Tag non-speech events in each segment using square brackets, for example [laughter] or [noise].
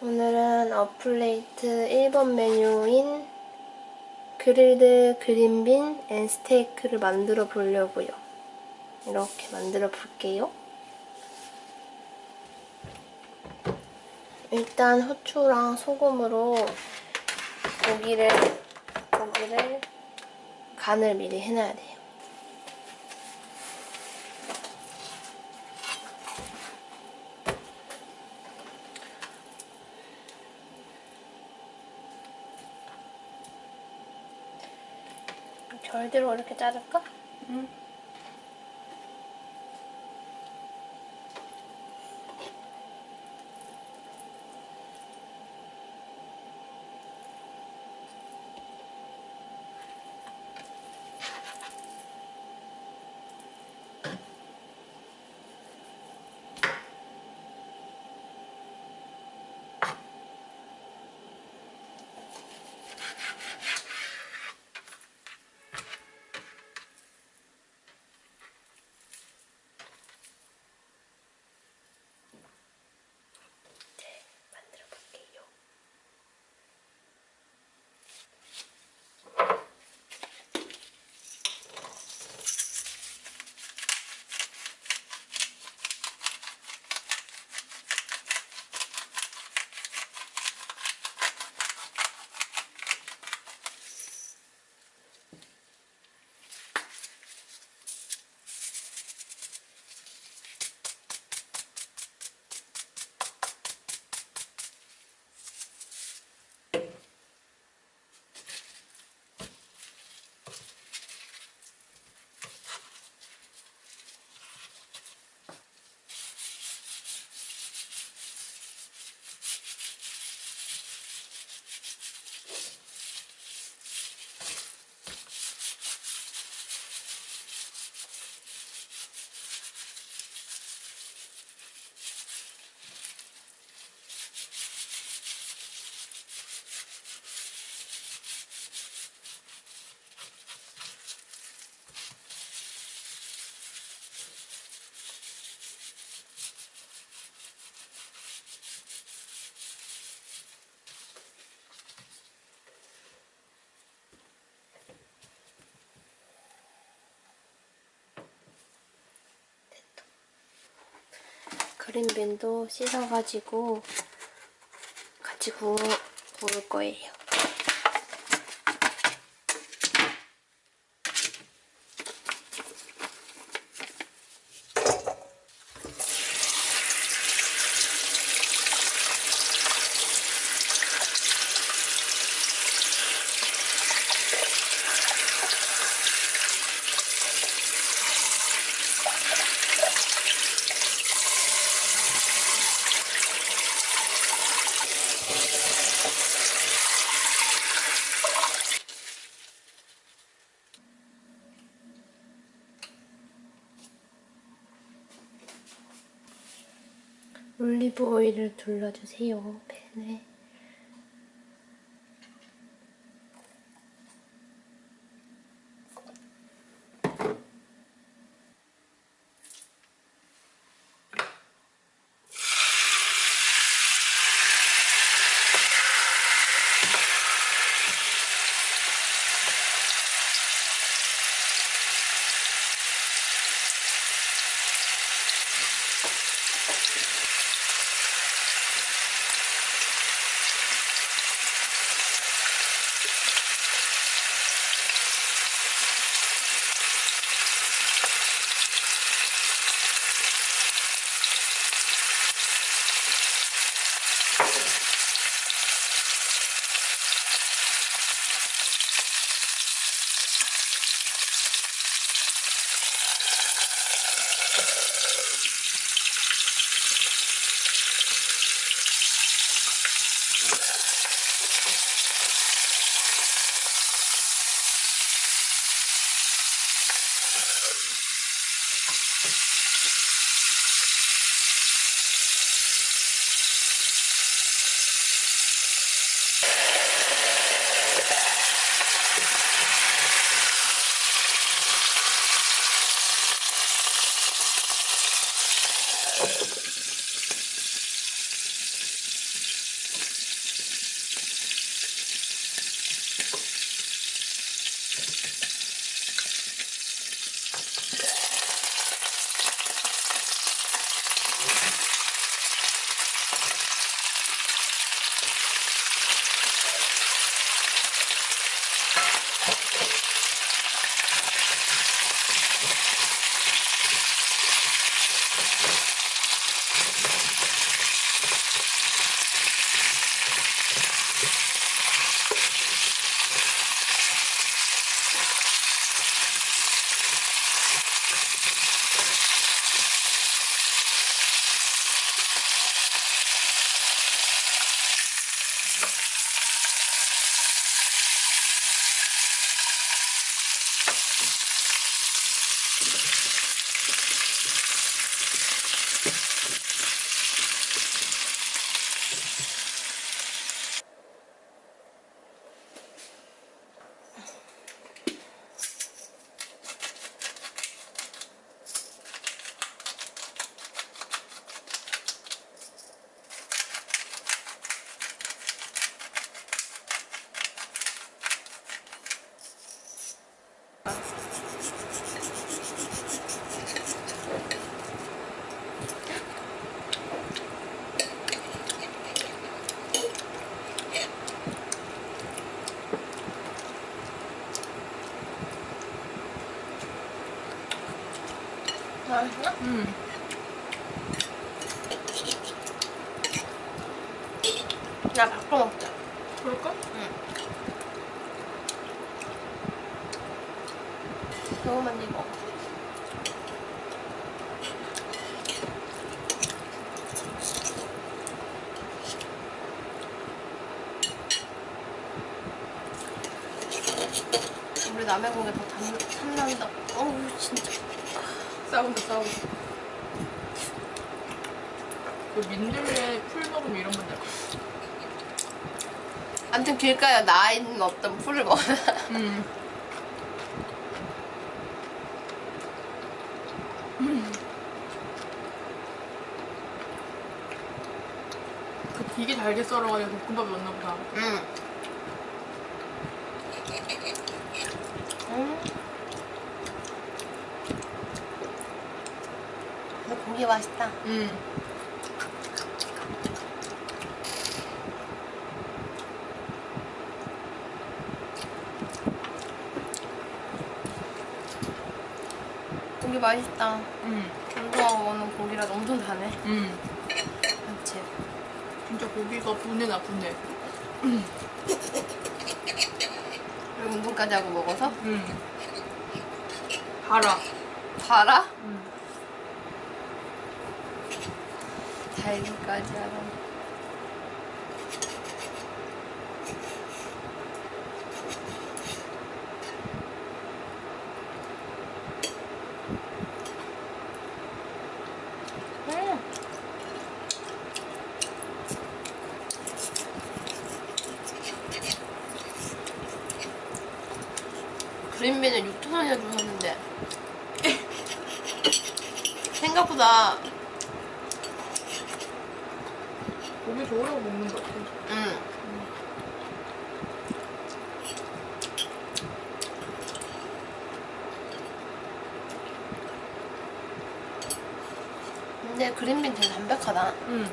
오늘은 어플레이트 1번 메뉴인 그릴드 그린빈 앤 스테이크를 만들어 보려고요. 이렇게 만들어 볼게요. 일단 후추랑 소금으로 고기를 고기를 간을 미리 해놔야 돼요. 절대로 이렇게 자를까? 응. 그린빈도 씻어가지고 같이 구워, 구울 거예요. 올리브 오일을 둘러주세요, 팬에. 맛있나? 음. 나 바꿔 먹자. 그럴까? 너무만 이거. 우리 남의 고기 더 탐, 탐난다. 어우 진짜. 싸운다 싸운다. 그 민들레 풀먹음 이런 건 약간. 아무튼 길가에 나 있는 없던 풀을 먹어. [laughs] 음. 그 되게 잘게 썰어가지고 볶음밥이 왔나 보다. 응. 음. 근데 고기 맛있다. 음. 고기 맛있다. 음. 전도하고 먹는 고기라 엄청 다네. 음. 그치? 진짜 고기가 분해나 분해. 그리고 운동까지 하고 먹어서 음. 달아. 달아? 하라. 음. 그린비는 6,000원이나 주셨는데 [laughs] 생각보다 고기 좋으라고 먹는 것 같아. 응. 근데 그린빈 되게 담백하다. 음.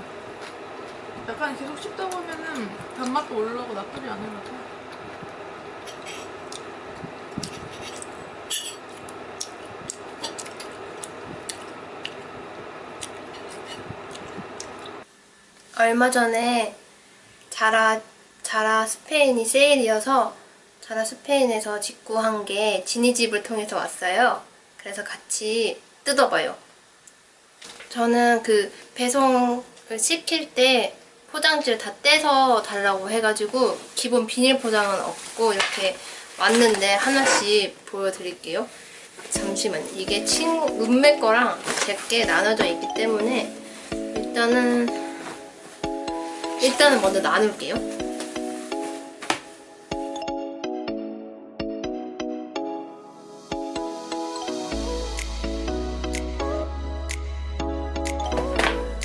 약간 계속 씹다 보면은 단맛도 올라오고 나쁘지 않은 것 같아. 얼마 전에 자라 자라 스페인이 세일이어서 자라 스페인에서 직구한 게 지니집을 통해서 왔어요. 그래서 같이 뜯어봐요. 저는 그 배송을 시킬 때 포장지를 다 떼서 달라고 해가지고 기본 비닐 포장은 없고 이렇게 왔는데 하나씩 보여드릴게요. 잠시만 이게 친구 룸메 거랑 제게 나눠져 있기 때문에 일단은 일단은 먼저 나눌게요.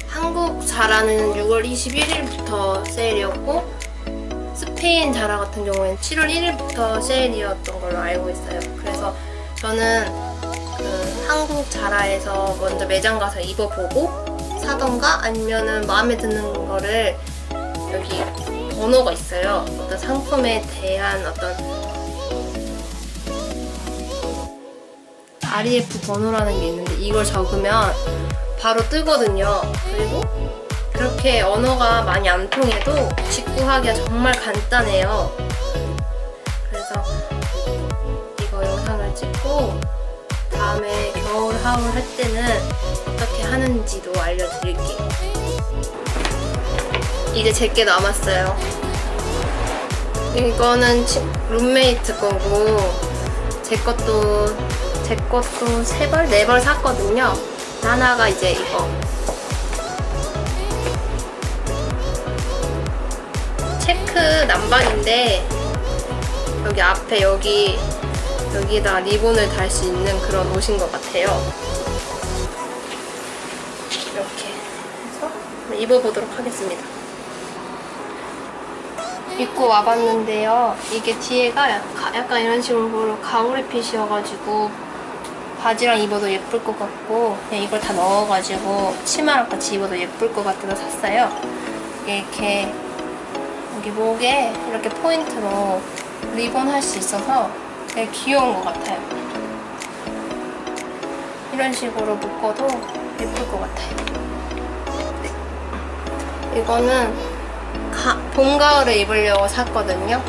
한국 자라는 6월 21일부터 세일이었고 스페인 자라 같은 경우에는 7월 1일부터 세일이었던 걸로 알고 있어요. 그래서 저는 그 한국 자라에서 먼저 매장 가서 입어보고 사던가 아니면은 마음에 드는 거를 여기 번호가 있어요. 어떤 상품에 대한 어떤 REF 번호라는 게 있는데 이걸 적으면 바로 뜨거든요. 그리고 그렇게 언어가 많이 안 통해도 직구하기가 정말 간단해요. 그래서 이거 영상을 찍고 다음에 겨울 하울 할 때는 어떻게 하는지도 알려드릴게요. 이제 제게 남았어요. 이거는 치- 룸메이트 거고 제 것도 제 것도 세 벌, 네 벌 샀거든요. 하나가 이제 이거 체크 남방인데 여기 앞에 여기 여기다 리본을 달 수 있는 그런 옷인 것 같아요. 이렇게 해서 입어보도록 하겠습니다. 입고 와봤는데요. 이게 뒤에가 약- 약간 이런 식으로 가오리 핏이어가지고 바지랑 입어도 예쁠 것 같고 그냥 이걸 다 넣어가지고 치마랑 같이 입어도 예쁠 것 같아서 샀어요. 이렇게 여기 목에 이렇게 포인트로 리본 할 수 있어서 되게 귀여운 것 같아요. 이런 식으로 묶어도 예쁠 것 같아요. 네. 이거는 가, 봄, 가을에 입으려고 샀거든요.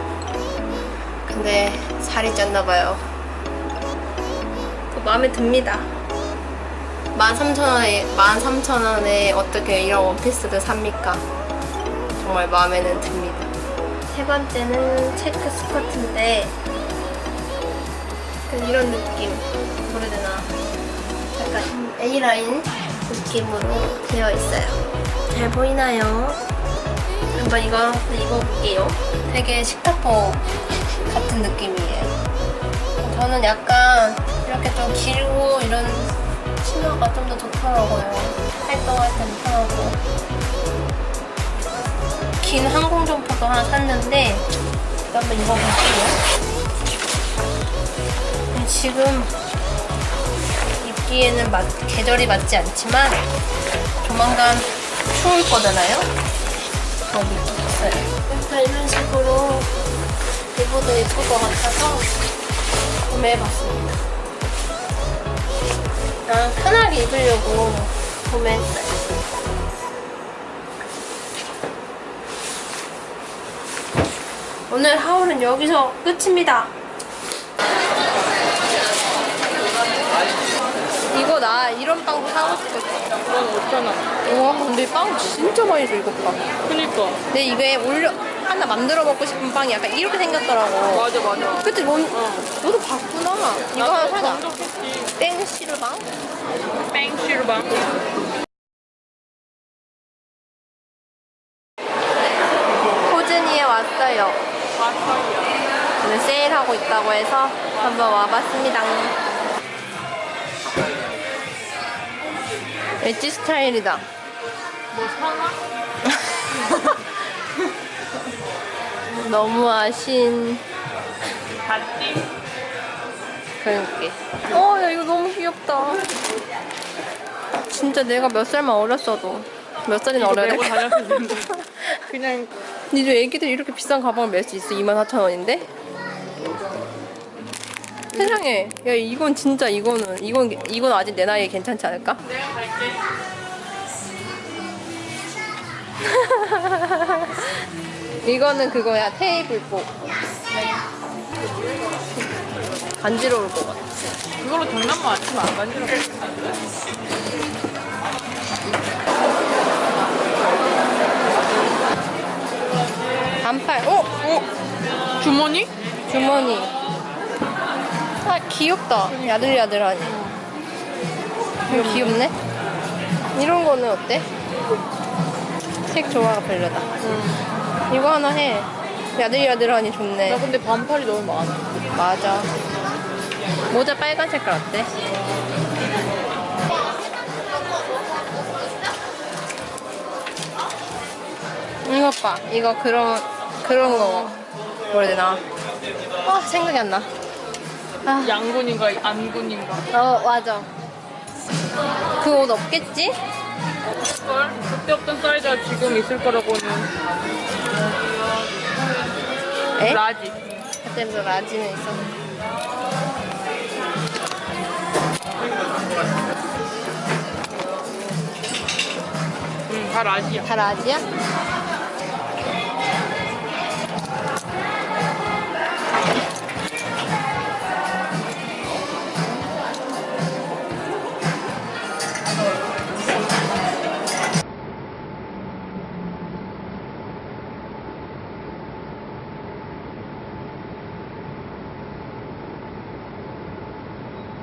근데 살이 쪘나봐요. 마음에 듭니다. 13,000원에, 13,000원에 어떻게 이런 원피스를 삽니까? 정말 마음에는 듭니다. 세 번째는 체크 스커트인데, 이런 느낌. 뭐라 해야 되나. 약간 A라인 느낌으로 되어 있어요. 잘 보이나요? 한번 이거 입어볼게요. 되게 식탁보 같은 느낌이에요. 저는 약간 이렇게 좀 길고 이런 치마가 좀 더 좋더라고요. 활동할 때는 편하고. 긴 항공 점퍼도 하나 샀는데 한번 입어볼게요. 근데 지금 입기에는 맞- 계절이 맞지 않지만 조만간 추울 거잖아요. 여기 있어요. 일단 이런 식으로 입어도 예쁠 것 같아서 구매해봤습니다. 난 편하게 입으려고 구매했어요. 오늘 하울은 여기서 끝입니다. 이거 나 이런 빵도 사고 싶었어. 그건 5,000원. 와 근데 빵 진짜 많이 줘 이거 빵. 그니까. 근데 이게 올려 하나 만들어 먹고 싶은 빵이 약간 이렇게 생겼더라고. 맞아, 맞아. 그치 뭔 어. 너도 봤구나. 이거 하나 사자. 정독했지. 땡시르빵. 뺑시르방. 포즈니에 왔어요. 왔어요. 오늘 세일하고 있다고 해서 한번 와봤습니다. 엣지 스타일이다. 뭐 사나? [laughs] 너무 아신 갓띠? 그러니까. 어, 야 이거 너무 귀엽다. 진짜 내가 몇 살만 어렸어도 몇 살이나 어려야 돼? [laughs] 그냥 니도 애기들 이렇게 비싼 가방을 멜 수 있어? 24,000원인데? 세상에. 야, 이건 진짜 이거는, 이건, 이건 아직 내 나이에 괜찮지 않을까? 내가 [laughs] 갈게. 이거는 그거야, 테이블복. 간지러울 것 같아. 그걸로 장난만 안 치면 안 간지러. 반팔, 어? 어? 주머니? 주머니. 아, 귀엽다. 야들야들하니. 이거 귀엽네? 이런 거는 어때? 색 조화가 별로다. 이거 하나 해. 야들야들하니 좋네. 나 근데 반팔이 너무 많아. 맞아. 모자 빨간 색깔 어때? 이것 봐. 이거 그런 그런 거 뭐라 해야 되나? 아 생각이 안 나. 아, 양군인가 안군인가. 어 맞아. 그 옷 없겠지? 걸 그때 없던 사이즈가 지금 있을 거라고는 에? 라지. 그때도 라지는 있었는데. 응, 다 라지야. 다 라지야?